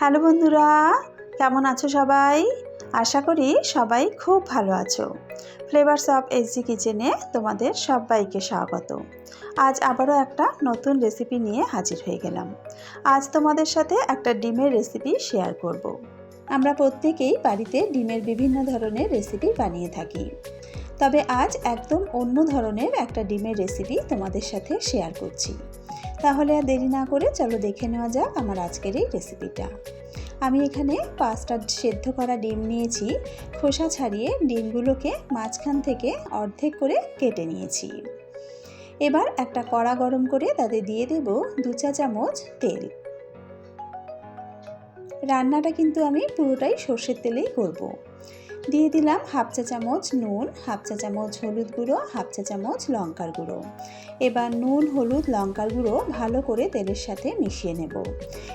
Hello বন্ধুরা, কেমন আছো সবাই? আশা করি সবাই খুব ভালো আছো। ফ্লেভারস অফ এসজি কিচেনে তোমাদের সবাইকে স্বাগত। আজ আবারও একটা নতুন রেসিপি নিয়ে হাজির হয়ে গেলাম। আজ তোমাদের সাথে একটা ডিমের রেসিপি শেয়ার করব। আমরা প্রত্যেকেই বাড়িতে ডিমের বিভিন্ন ধরনের রেসিপি বানিয়ে থাকি। তবে আজ একদম অন্য ধরনের একটা ডিমের রেসিপি তোমাদের সাথে শেয়ার করছি। তাহলে আর দেরি না করে চলো দেখে নেওয়া যাক আমার আজকের এই রেসিপিটা আমি এখানে পাঁচটা সেদ্ধ করা ডিম নিয়েছি, খোসা ছাড়িয়ে ডিমগুলোকে মাঝখান থেকে অর্ধেক করে কেটে নিয়েছি। এবার একটা কড়া গরম করে তাতে দিয়ে দেব দু চা চামচ তেল। রান্নাটা কিন্তু আমি পুরোটাই সর্ষের তেলেই করব। দিয়ে দিলাম হাফ চা চামচ নুন, হাফ চা চামচ হলুদ গুঁড়ো, হাফ চা চামচ লঙ্কার গুঁড়ো। এবার নুন, হলুদ, লঙ্কার গুঁড়ো ভালো করে তেলের সাথে মিশিয়ে নেব।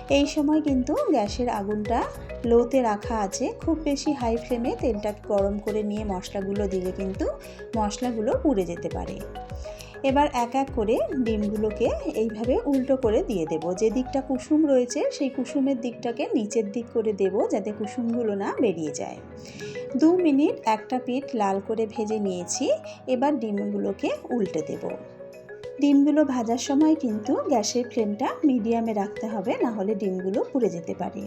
এই সময় কিন্তু গ্যাসের আগুনটা লোতে রাখা আছে। খুব বেশি হাই ফ্লেমে তেলটা গরম করে নিয়ে মশলাগুলো দিলে কিন্তু মশলাগুলো পুড়ে যেতে পারে। এবার এক এক করে ডিমগুলোকে এইভাবে উল্টো করে দিয়ে দেব। যে দিকটা কুসুম রয়েছে, সেই কুসুমের দিকটাকে নিচের দিক করে দেব যাতে কুসুমগুলো না বেরিয়ে যায়। দু মিনিট একটা পিঠ লাল করে ভেজে নিয়েছি, এবার ডিমগুলোকে উল্টে দেব। ডিমগুলো ভাজার সময় কিন্তু গ্যাসের ফ্লেমটা মিডিয়ামে রাখতে হবে, না হলে ডিমগুলো পুড়ে যেতে পারে।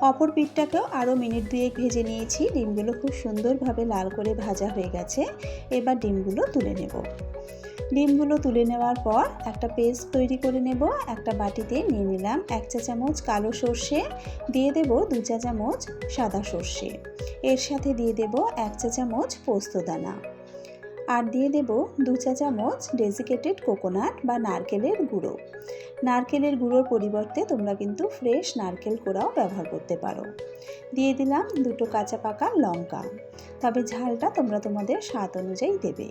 অপর পিঠটাকেও আরও মিনিট দুয়েক ভেজে নিয়েছি, ডিমগুলো খুব সুন্দরভাবে লাল করে ভাজা হয়ে গেছে, এবার ডিমগুলো তুলে নেব। ডিমগুলো তুলে নেওয়ার পর একটা পেস্ট তৈরি করে নেব, একটা বাটিতে নিয়ে নিলাম এক চা চামচ কালো সর্ষে, দিয়ে দেব দু চা চামচ সাদা সর্ষে। এর সাথে দিয়ে দেব এক চা চামচ পোস্তদানা আর দিয়ে দেব দু চা চামচ ডেজিকেটেড কোকোনাট বা নারকেলের গুঁড়ো। নারকেলের গুঁড়োর পরিবর্তে তোমরা কিন্তু ফ্রেশ নারকেল কোড়াও ব্যবহার করতে পারো। দিয়ে দিলাম দুটো কাঁচা পাকা লঙ্কা। তবে ঝালটা তোমরা তোমাদের স্বাদ অনুযায়ী দেবে।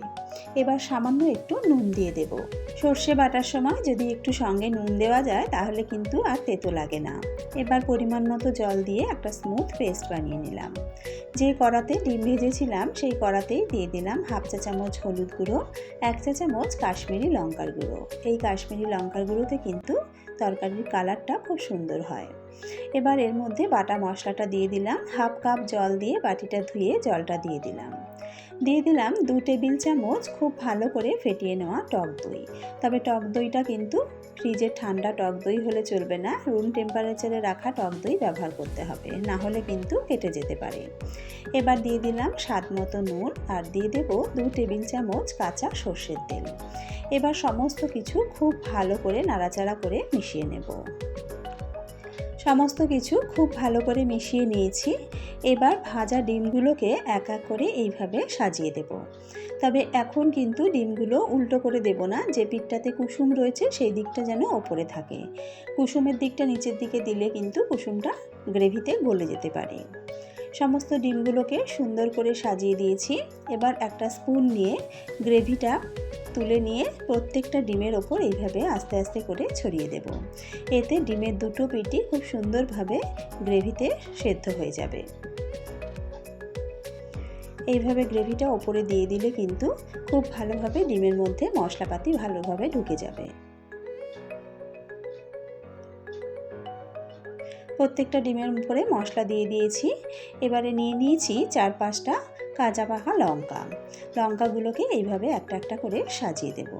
এবার সামান্য একটু নুন দিয়ে দেব। সর্ষে বাটার সময় যদি একটু সঙ্গে নুন দেওয়া যায়, তাহলে কিন্তু আর তেতো লাগে না। এবার পরিমাণ মতো জল দিয়ে একটা স্মুথ পেস্ট বানিয়ে নিলাম। যে কড়াতে ডিম ভেজেছিলাম, সেই কড়াতেই দিয়ে দিলাম হাফ চা চামচ হলুদ গুঁড়ো, এক চা চামচ কাশ্মীরি লঙ্কার গুঁড়ো। এই কাশ্মীরি লঙ্কার গুঁড়োতে কিন্তু তরকারির কালারটা খুব সুন্দর হয়। এবার এর মধ্যে বাটা মশলাটা দিয়ে দিলাম, হাফ কাপ জল দিয়ে বাটিটা ধুয়ে জলটা দিয়ে দিলাম। দিয়ে দিলাম দু টেবিল চামচ খুব ভালো করে ফেটিয়ে নেওয়া টক দই। তবে টক দইটা কিন্তু ফ্রিজের ঠান্ডা টক দই হলে চলবে না রুম টেম্পারেচারে রাখা টক দই ব্যবহার করতে হবে, না হলে কিন্তু কেটে যেতে পারে। এবার দিয়ে দিলাম স্বাদ মতো নুন আর দিয়ে দেবো দু টেবিল চামচ কাঁচা সর্ষের তেল। এবার সমস্ত কিছু খুব ভালো করে নাড়াচাড়া করে মিশিয়ে নেব। সমস্ত কিছু খুব ভালো করে মিশিয়ে নিয়েছি। এবার ভাজা ডিমগুলোকে এক এক করে এইভাবে সাজিয়ে দেব। তবে এখন কিন্তু ডিমগুলো উল্টো করে দেব না, যে পিঠটাতে কুসুম রয়েছে সেই দিকটা যেন ওপরে থাকে। কুসুমের দিকটা নিচের দিকে দিলে কিন্তু কুসুমটা গ্রেভিতে গলে যেতে পারে। সমস্ত ডিমগুলোকে সুন্দর করে সাজিয়ে দিয়েছি। এবার একটা স্পুন নিয়ে গ্রেভিটা তুলে নিয়ে প্রত্যেকটা ডিমের ওপর এইভাবে আস্তে আস্তে করে ছড়িয়ে দেব। এতে ডিমের দুটো পেটি খুব সুন্দরভাবে গ্রেভিতে সেদ্ধ হয়ে যাবে। এইভাবে গ্রেভিটা ওপরে দিয়ে দিলে কিন্তু খুব ভালোভাবে ডিমের মধ্যে মশলাপাতি ভালোভাবে ঢুকে যাবে। প্রত্যেকটা ডিমের উপরে মশলা দিয়ে দিয়েছি। এবারে নিয়ে নিয়েছি চার পাঁচটা কাঁচা পাকা লঙ্কা। লঙ্কাগুলোকে এইভাবে একটা একটা করে সাজিয়ে দেব।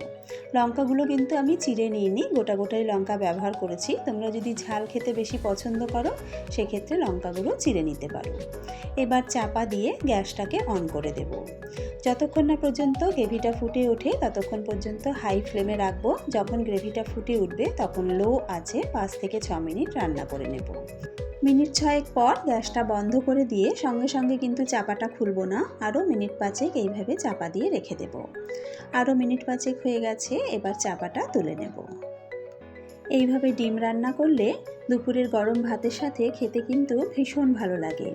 লঙ্কাগুলো কিন্তু আমি চিড়ে নিইনি, গোটা গোটাই লঙ্কা ব্যবহার করেছি। তোমরা যদি ঝাল খেতে বেশি পছন্দ করো, সেক্ষেত্রে লঙ্কাগুলো চিড়ে নিতে পারো। এবার চাপা দিয়ে গ্যাসটাকে অন করে দেব। যতক্ষণ না পর্যন্ত গ্রেভিটা ফুটে ওঠে, ততক্ষণ পর্যন্ত হাই ফ্লেমে রাখব। যখন গ্রেভিটা ফুটে উঠবে, তখন লো আছে পাঁচ থেকে ছ মিনিট রান্না করে নেব। মিনিট ছয়েক পর গ্যাসটা বন্ধ করে দিয়ে সঙ্গে সঙ্গে কিন্তু চাপাটা খুলবো না। আরও মিনিট পাঁচেক এইভাবে চাপা দিয়ে রেখে দেব। আরও মিনিট পাঁচেক হয়ে গেছে, এবার চাপাটা তুলে নেব। এইভাবে ডিম রান্না করলে দুপুরের গরম ভাতের সাথে খেতে কিন্তু ভীষণ ভালো লাগে।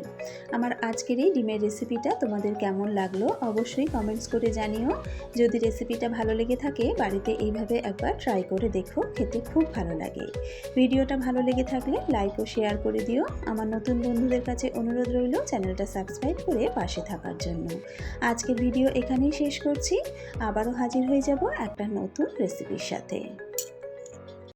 আমার আজকের এই ডিমের রেসিপিটা তোমাদের কেমন লাগল অবশ্যই কমেন্টস করে জানিও। যদি রেসিপিটা ভালো লেগে থাকে, বাড়িতে এইভাবে একবার ট্রাই করে দেখো, খেতে খুব ভালো লাগে। ভিডিওটা ভালো লেগে থাকলে লাইক ও শেয়ার করে দিও। আমার নতুন বন্ধুদের কাছে অনুরোধ রইল চ্যানেলটা সাবস্ক্রাইব করে পাশে থাকার জন্য। আজকের ভিডিও এখানেই শেষ করছি। আবারও হাজির হয়ে যাব একটা নতুন রেসিপির সাথে।